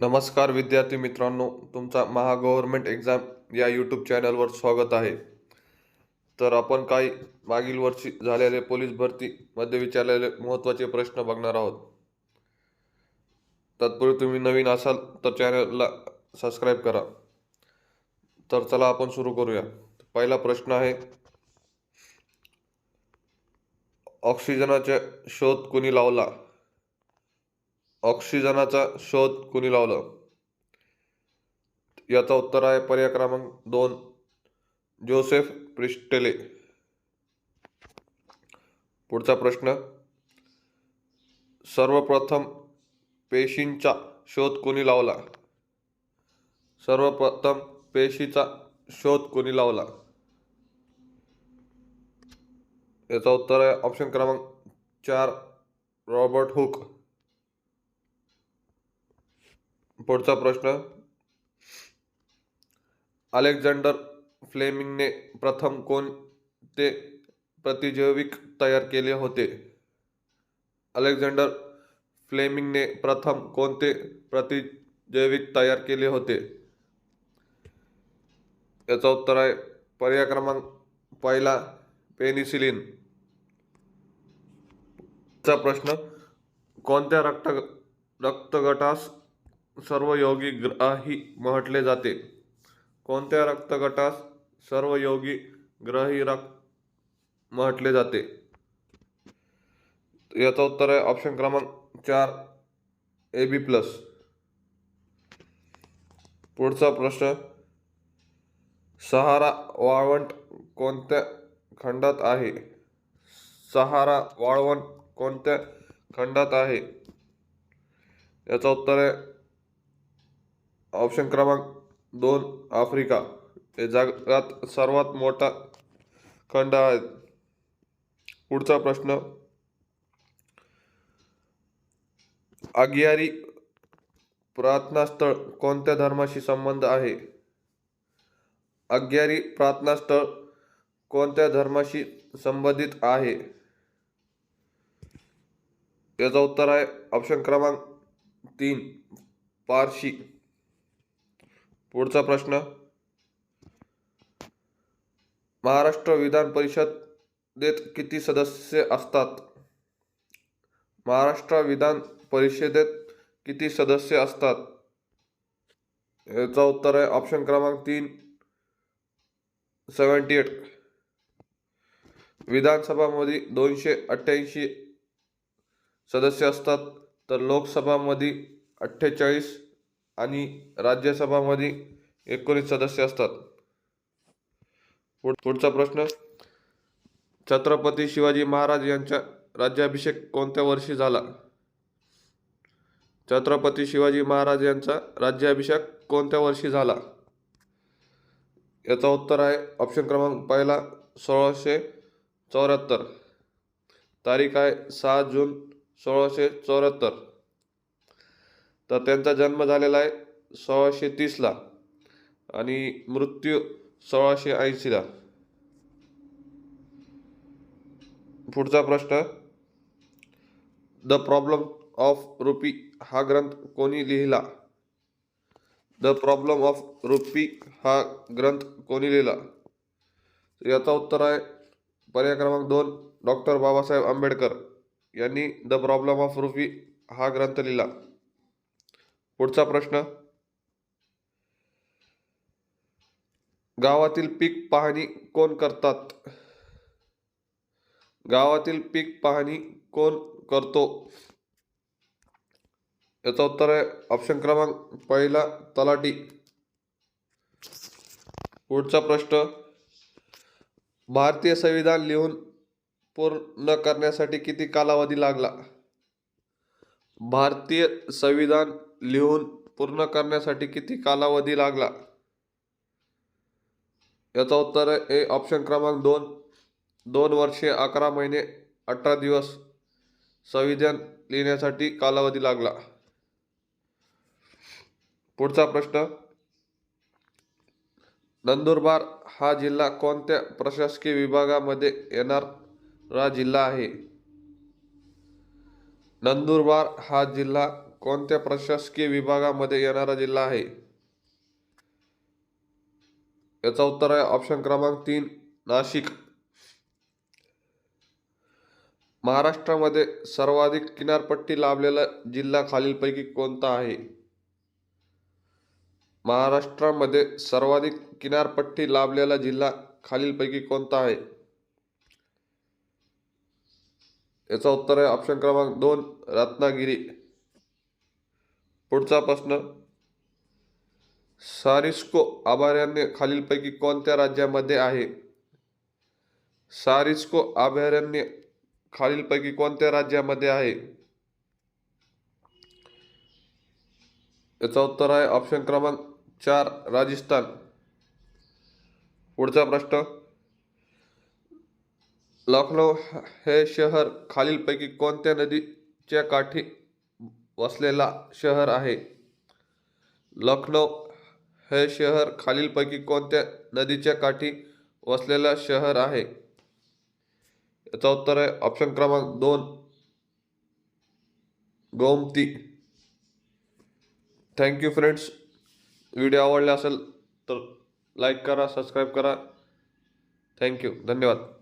नमस्कार विद्यार्थी मित्रांनो तुमचा महा गव्हर्नमेंट एक्झाम या यूट्यूब चॅनलवर स्वागत आहे. तर आपण काही मागील वर्षी झालेले पोलीस भरतीमध्ये विचारलेले महत्त्वाचे प्रश्न बघणार आहोत. तत्पूर्वी तुम्ही नवीन असाल तर चॅनलला सबस्क्राईब करा. तर चला आपण सुरू करूया. पहिला प्रश्न आहे ऑक्सिजनाचा शोध कुणी लावला? ऑक्सिजनाचा शोध कुणी लावला? याचा उत्तर आहे पर्याय क्रमांक दोन जोसेफ प्रिस्टेले. पुढचा प्रश्न. सर्वप्रथम पेशींचा शोध कोणी लावला? सर्वप्रथम पेशीचा शोध कोणी लावला? याचा उत्तर आहे ऑप्शन क्रमांक चार रॉबर्ट हुक. पुढचा प्रश्न. अलेक्झांडर फ्लेमिंगने प्रथम कोणते प्रतिजैविक तयार केले होते? अलेक्झांडर फ्लेमिंगने प्रथम कोणते प्रतिजैविक तयार केले होते? याचं उत्तर आहे पर्याय क्रमांक पहिला पेनिसिलिन. चा प्रश्न कोणत्या रक्त रक्तगटास सर्वयोगी ग्रही म्हटले जाते. कोणत्या रक्तगटास सर्वयोगी ग्रही रक्त म्हटले जाते? याचं उत्तर आहे ऑप्शन क्रमांक चार ए बी प्लस पुढचा प्रश्न सहारा वाळवंट कोणत्या खंडात आहे? सहारा वाळवंट कोणत्या खंडात आहे? याचं उत्तर आहे ऑप्शन क्रमांक दोन आफ्रिका. हे जगात सर्वात मोठा खंड आहे. पुढचा प्रश्न. आगियारी प्रार्थनास्थळ कोणत्या धर्माशी संबंध आहे? आग्यारी प्रार्थनास्थळ कोणत्या धर्माशी संबंधित आहे? याचं उत्तर आहे ऑप्शन क्रमांक तीन पारशी. पुढचा प्रश्न. महाराष्ट्र विधान परिषदेत किती सदस्य असतात? महाराष्ट्र विधान परिषदेत किती सदस्य असतात? याचं उत्तर आहे ऑप्शन क्रमांक तीन सेवन्टी एट विधानसभामध्ये दोनशे अठ्ठ्याऐंशी सदस्य असतात तर लोकसभामध्ये अठ्ठेचाळीस आणि राज्यसभामध्ये एकोणीस सदस्य असतात. पुढ पुढचा प्रश्न. छत्रपती शिवाजी महाराज यांचा राज्याभिषेक कोणत्या वर्षी झाला? छत्रपती शिवाजी महाराज यांचा राज्याभिषेक कोणत्या वर्षी झाला? याचा उत्तर आहे ऑप्शन क्रमांक पहिला सोळाशे चौऱ्याहत्तर. तारीख आहे सहा जून सोळाशे चौऱ्याहत्तर. तर त्यांचा जन्म झालेला आहे सोळाशे तीसला आणि मृत्यू सोळाशे ऐंशीला. पुढचा प्रश्न द प्रॉब्लेम ऑफ रुपी हा ग्रंथ कोणी लिहिला? द प्रॉब्लेम ऑफ रुपी हा ग्रंथ कोणी लिहिला? याचा उत्तर आहे पर्याय क्रमांक दोन डॉक्टर बाबासाहेब आंबेडकर यांनी द प्रॉब्लेम ऑफ रुपी हा ग्रंथ लिहिला. पुढचा प्रश्न. गावातील पीक पाहणी कोण करतात? गावातील पीक पाहणी कोण करतो? याचं उत्तर आहे ऑप्शन क्रमांक पहिला तलाठी. पुढचा प्रश्न भारतीय संविधान लिहून पूर्ण करण्यासाठी किती कालावधी लागला? भारतीय संविधान लिहून पूर्ण करण्यासाठी किती कालावधी लागला? याचं उत्तर आहे ऑप्शन क्रमांक दोन. दोन वर्षे अकरा महिने अठरा दिवस. संविधान लिहिण्यासाठी कालावधी लागला. पुढचा प्रश्न. नंदुरबार हा जिल्हा कोणत्या प्रशासकीय विभागामध्ये येणारा जिल्हा आहे? नंदुरबार हा जिल्हा कोणत्या प्रशासकीय विभागामध्ये येणारा जिल्हा आहे? याचा उत्तर आहे ऑप्शन क्रमांक तीन नाशिक. महाराष्ट्रामध्ये सर्वाधिक किनारपट्टी लाभलेला जिल्हा खालीलपैकी कोणता आहे? महाराष्ट्रामध्ये सर्वाधिक किनारपट्टी लाभलेला जिल्हा खालीलपैकी कोणता आहे? याचा उत्तर आहे ऑप्शन क्रमांक दोन रत्नागिरी. पुढचा प्रश्न. सारिस्को अभयारण्य खालीलपैकी कोणत्या राज्यामध्ये आहे? सारिस्को अभयारण्य खालीलपैकी कोणत्या राज्यामध्ये आहे? याचा उत्तर आहे ऑप्शन क्रमांक चार राजस्थान. पुढचा प्रश्न. लखनौ हे शहर खालीलपैकी कोणत्या नदीच्या काठी वसलेला शहर आहे. लखनौ हे शहर खालीलपैकी कोणत्या नदीच्या काठी वसलेला शहर आहे? याचा उत्तर आहे ऑप्शन क्रमांक दोन गोमती. थँक्यू फ्रेंड्स व्हिडिओ आवडला असेल तर लाईक करा सबस्क्राईब करा. थँक्यू धन्यवाद.